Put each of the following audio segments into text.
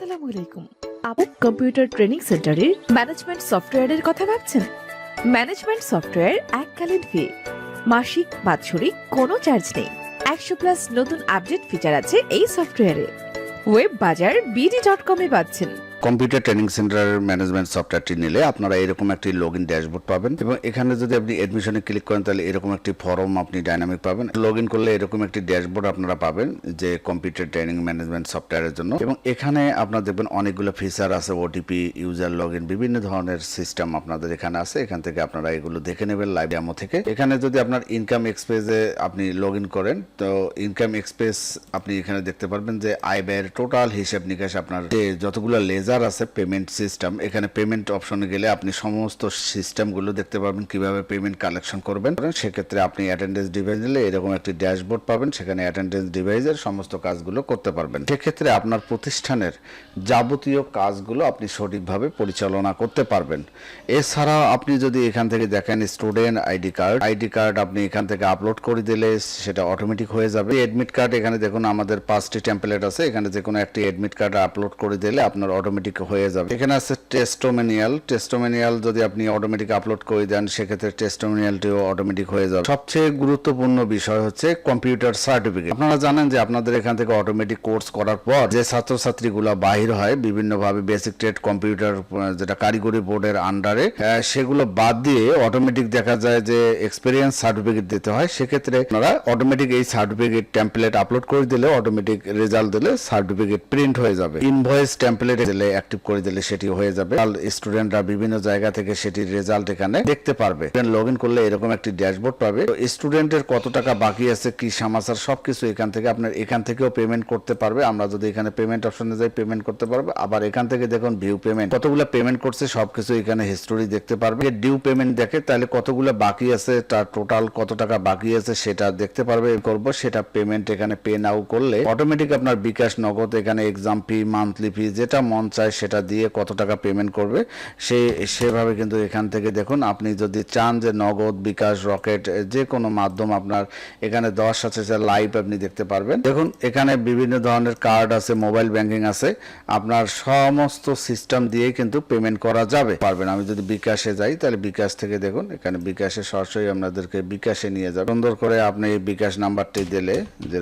আসসালামু আলাইকুম। আপনি কম্পিউটার ট্রেনিং সেন্টারের ম্যানেজমেন্ট সফটওয়্যারের কথা ভাবছেন? ম্যানেজমেন্ট সফটওয়্যার এককালীন ফি, মাসিক, বাৎসরিক কোনো চার্জ নেই। একশো প্লাস নতুন আপডেট ফিচার আছে এই সফটওয়্যারে। ওয়েব বাজার বিডি ডট কমে পাচ্ছেন। কম্পিউটার ট্রেনিং সেন্টারের ম্যানেজমেন্ট সফটওয়্যারটি নিলে আপনারা এরকম একটি লগ ইন ড্যাশবোর্ড পাবেন এবং এখানে যদি আপনি এডমিশনে ক্লিক করেন, তাহলে এরকম একটি ফর্ম আপনি ডাইনামিক পাবেন। লগ ইন করলে এরকম একটি ড্যাশবোর্ড আপনারা পাবেন যে কম্পিউটার ট্রেনিং ম্যানেজমেন্ট সফটওয়্যারের জন্য। এবং এখানে আপনার দেখবেন অনেকগুলো ফিচার আছে ওটিপি ইউজার লগ ইন বিভিন্ন ধরনের সিস্টেম আপনাদের এখানে আছে। এখান থেকে আপনারা এগুলো দেখে নেবেন লাইভ ডেমো থেকে। এখানে যদি আপনার ইনকাম এক্সপ্রেসে আপনি লগ ইন করেন, তো ইনকাম এক্সপ্রেস আপনি এখানে দেখতে পারবেন যে আয় ব্যয়ের টোটাল হিসেব নিকাশ আপনার যতগুলো লেজার আছে পেমেন্ট সিস্টেম এখানে পেমেন্ট অপশনে গেলে আপনি সমস্ত সিস্টেমগুলো দেখতে পাবেন কীভাবে পেমেন্ট কালেকশন করবেন। সেক্ষেত্রে আপনি অ্যাটেন্ডেন্স ডিভাইস নিলে এরকম একটি ড্যাশবোর্ড পাবেন, সেখানে অ্যাটেন্ডেন্স ডিভাইসের সমস্ত কাজগুলো করতে পারবেন। সেক্ষেত্রে আপনার প্রতিষ্ঠানের যাবতীয় কাজগুলো আপনি সঠিকভাবে পরিচালনা করতে পারবেন। এছাড়া আপনি যদি এখান থেকে দেখেন student ID card ID card আপনি এখান থেকে আপলোড করে দিলে সেটা অটোমেটিক হয়ে যাবে। এডমিট কার্ড এখানে দেখুন আমাদের পাঁচটি টেম্পলেট আছে, এখানে যে কোনো একটি এডমিট কার্ড আপলোড করে দিলে আপনার অটোমেটিক হয়ে যাবে। এখানে আছে টেস্টোমেনিয়াল টেস্টোমেনিয়াল যদি আপনি অটোমেটিক আপলোড করে দেন, সেক্ষেত্রে টেস্টোমেনিয়ালটিও অটোমেটিক হয়ে যাবে। সবচেয়ে গুরুত্বপূর্ণ বিষয় হচ্ছে কম্পিউটার সার্টিফিকেট আপনারা জানেন যে আপনাদের এখান থেকে অটোমেটিক কোর্স করার পর যে ছাত্রছাত্রীগুলো বাহির হয়, বিভিন্নভাবে বেসিক ট্রেড কম্পিউটার যেটা কারিগরি বোর্ডের আন্ডারে সেগুলো বাদ দিয়ে অটোমেটিক দেখা যায় যে এক্সপিরিয়েন্স সার্টিফিকেট দিতে হয়। সেক্ষেত্রে আপনারা অটোমেটিক এই সার্টিফিকেট টেমপ্লেট আপলোড করে দিলে অটোমেটিক রেজাল্ট দিলে সার্টিফিকেট প্রিন্ট হয়ে যাবে। ইনভয়েস টেমপ্লেট দিলে অ্যাক্টিভ করে দিলে সেটি হয়ে যাবে। স্টুডেন্টরা বিভিন্ন জায়গা থেকে সেটির রেজাল্ট এখানে দেখতে পারবে। লগ ইন করলে এরকম একটি ড্যাশবোর্ড পাবে। তো স্টুডেন্টের কত টাকা বাকি আছে, কি সমাচার সবকিছু এখান থেকে আপনার এখান থেকেও পেমেন্ট করতে পারবে। আমরা যদি এখানে পেমেন্ট অপশনে যাই পেমেন্ট করতে পারবে। আবার এখান থেকে দেখুন ভিউ পেমেন্ট কতগুলো পেমেন্ট করছে সবকিছু এখানে হিস্টোরি দেখতে পারবে। ডিউ পেমেন্ট দেখে তাহলে কতগুলো বাকি আছে, তার টোটাল কত টাকা বাকি আছে সেটা দেখতে পারবে। করব, সেটা পেমেন্ট এখানে পে নাও করলে অটোমেটিক আপনার বিকাশ, নগদ, এখানে এক্সাম ফি মান্থলি ফি যেটা মন চায় সেটা দিয়ে কত টাকা পেমেন্ট করবে, সে, সেভাবে কিন্তু এখান থেকে দেখুন আপনি যদি চান যে নগদ, বিকাশ, রকেট যে কোনো মাধ্যম আপনার এখানে দশ আছে লাইভ আপনি দেখতে পারবেন। দেখুন এখানে বিভিন্ন ধরনের কার্ড আছে মোবাইল ব্যাংকিং আছে, আপনার সমস্ত সিস্টেম দিয়ে কিন্তু পেমেন্ট করা যাবে। পারবেন, আমি যদি বিকাশে যাই তাহলে বিকাশ থেকে দেখুন, এখানে বিকাশে সরাসরি আপনাদেরকে বিকাশে নিয়ে যাবে। সুন্দর করে আপনি এই বিকাশ নাম্বারটি দিলে, যে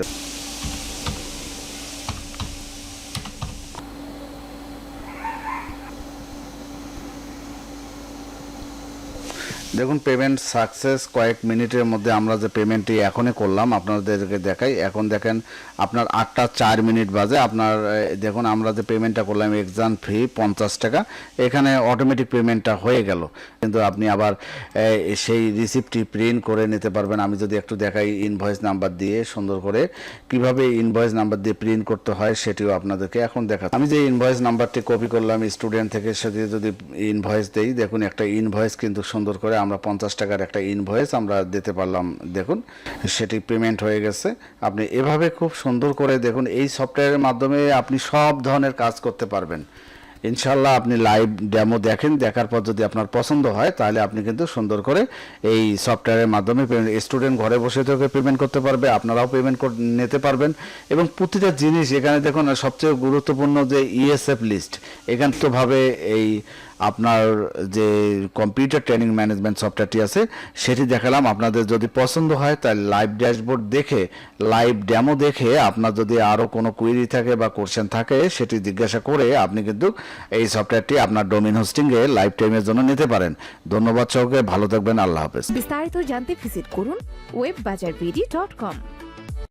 দেখুন পেমেন্ট সাকসেস কয়েক মিনিটের মধ্যে আমরা যে পেমেন্টটি এখনই করলাম, আপনাদেরকে দেখাই। এখন দেখেন, আপনার আটটা চার মিনিট বাজে। আপনার দেখুন, আমরা যে পেমেন্টটা করলাম এক্সাম ফি পঞ্চাশ টাকা। এখানে অটোমেটিক পেমেন্টটা হয়ে গেল। কিন্তু আপনি আবার সেই রিসিপ্টটি প্রিন্ট করে নিতে পারবেন। আমি যদি একটু দেখাই ইনভয়েস নাম্বার দিয়ে, সুন্দর করে। কীভাবে ইনভয়েস নাম্বার দিয়ে প্রিন্ট করতে হয়, সেটিও আপনাদেরকে এখন দেখা আমি যে ইনভয়েস নাম্বারটি কপি করলাম স্টুডেন্ট থেকে সেটি যদি ইনভয়েস দেই, দেখুন, একটা ইনভয়েস কিন্তু সুন্দর করে আমরা পঞ্চাশ টাকার একটা ইনভয়েস আমরা দিতে পারলাম। দেখুন, সেটি পেমেন্ট হয়ে গেছে। আপনি এভাবে খুব সুন্দর করে দেখুন, এই সফটওয়্যারের মাধ্যমে আপনি সব ধরনের কাজ করতে পারবেন। ইনশাল্লাহ আপনি লাইভ ডেমো দেখেন, দেখার পর যদি আপনার পছন্দ হয়, তাহলে আপনি কিন্তু সুন্দর করে এই সফটওয়্যারের মাধ্যমে স্টুডেন্ট ঘরে বসে থেকে পেমেন্ট করতে পারবে, আপনারাও পেমেন্ট নিতে পারবেন। এবং প্রতিটা জিনিস এখানে দেখুন, সবচেয়ে গুরুত্বপূর্ণ যে ইএসএফ লিস্ট এখান তো এই আপনার যে কম্পিউটার ট্রেনিং ম্যানেজমেন্ট সফটওয়্যারটি আছে, সেটি দেখালাম। আপনাদের যদি পছন্দ হয়, তাহলে লাইভ ড্যাশবোর্ড দেখে লাইভ ডেমো দেখে আপনার যদি আরও কোনো কুইরি থাকে বা কোশ্চেন থাকে, সেটি জিজ্ঞাসা করে আপনি কিন্তু এই সফটওয়্যারটি আপনার ডোমিন হোস্টিংয়ে লাইভ টাইমের জন্য নিতে পারেন। ধন্যবাদ সহকে ভালো থাকবেন, আল্লাহ হাফেজ। বিস্তারিত জানতে ভিজিট করুন ওয়েব বাজার ডট কম